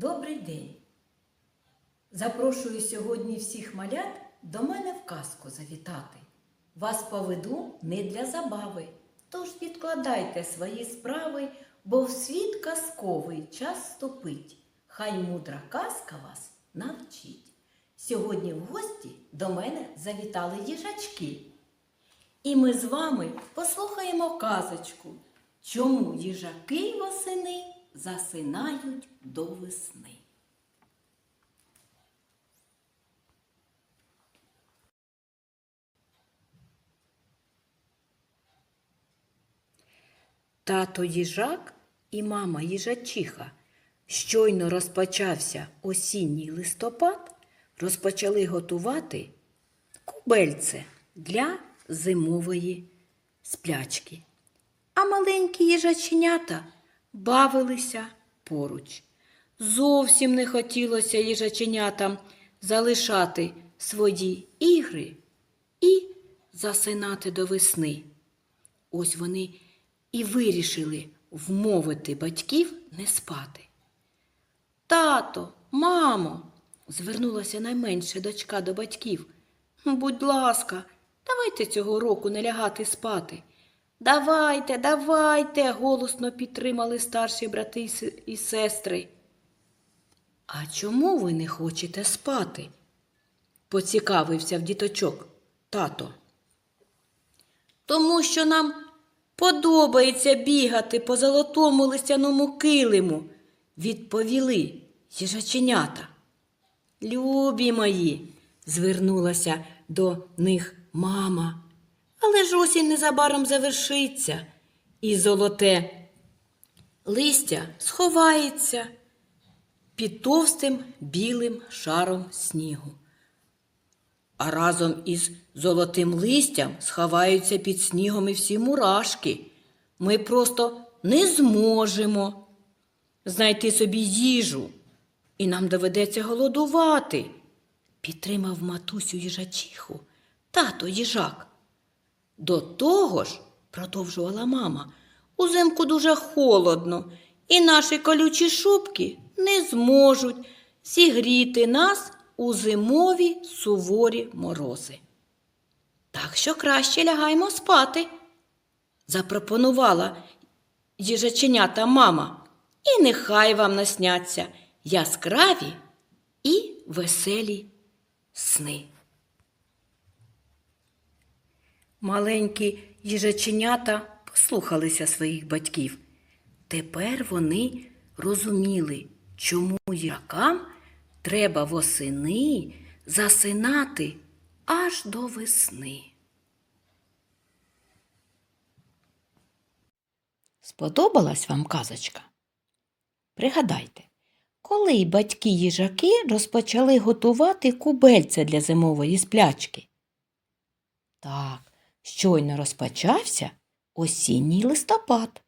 Добрий день! Запрошую сьогодні всіх малят до мене в казку завітати. Вас поведу не для забави, тож відкладайте свої справи, бо в світ казковий час ступить. Хай мудра казка вас навчить. Сьогодні в гості до мене завітали їжачки. І ми з вами послухаємо казочку, чому їжаки восени засинають до весни. Тато їжак і мама їжачиха. Щойно розпочався осінній листопад, розпочали готувати кубельце для зимової сплячки. А маленькі їжаченята бавилися поруч. Зовсім не хотілося їжаченятам залишати свої ігри і засинати до весни. Ось вони і вирішили вмовити батьків не спати. Тато, мамо, звернулася найменша дочка до батьків. Будь ласка, давайте цього року не лягати спати. Давайте, давайте, голосно підтримали старші брати і сестри. А чому ви не хочете спати? поцікавився в діточок тато. Тому що нам подобається бігати по золотому листяному килиму, відповіли їжаченята. Любі мої, звернулася до них мама. Але ж осінь незабаром завершиться, і золоте листя сховається під товстим білим шаром снігу. А разом із золотим листям сховаються під снігом і всі мурашки. Ми просто не зможемо знайти собі їжу, і нам доведеться голодувати, підтримав матусю їжачиху, тато їжак. До того ж, продовжувала мама, узимку дуже холодно, і наші колючі шубки не зможуть зігріти нас у зимові суворі морози. Так що краще лягаймо спати, запропонувала їжаченята мама, і нехай вам насняться яскраві і веселі сни. Маленькі їжаченята послухалися своїх батьків. Тепер вони розуміли, чому їжакам треба восени засинати аж до весни. Сподобалась вам казочка? Пригадайте, коли батьки їжаки розпочали готувати кубельце для зимової сплячки? Так, щойно розпочався осінній листопад.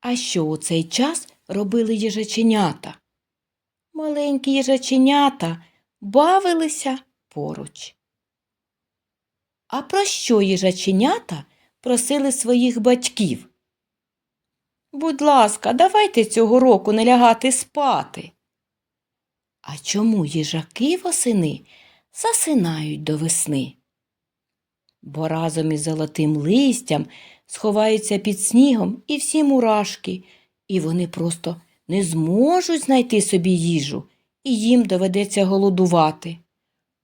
А що у цей час робили їжаченята? Маленькі їжаченята бавилися поруч. А про що їжаченята просили своїх батьків? Будь ласка, давайте цього року не лягати спати. А чому їжаки восени засинають до весни? Бо разом із золотим листям сховаються під снігом і всі мурашки, і вони просто не зможуть знайти собі їжу, і їм доведеться голодувати.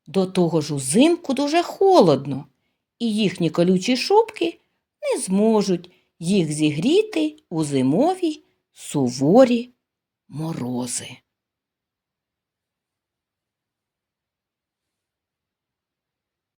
До того ж узимку дуже холодно, і їхні колючі шубки не зможуть їх зігріти у зимові суворі морози.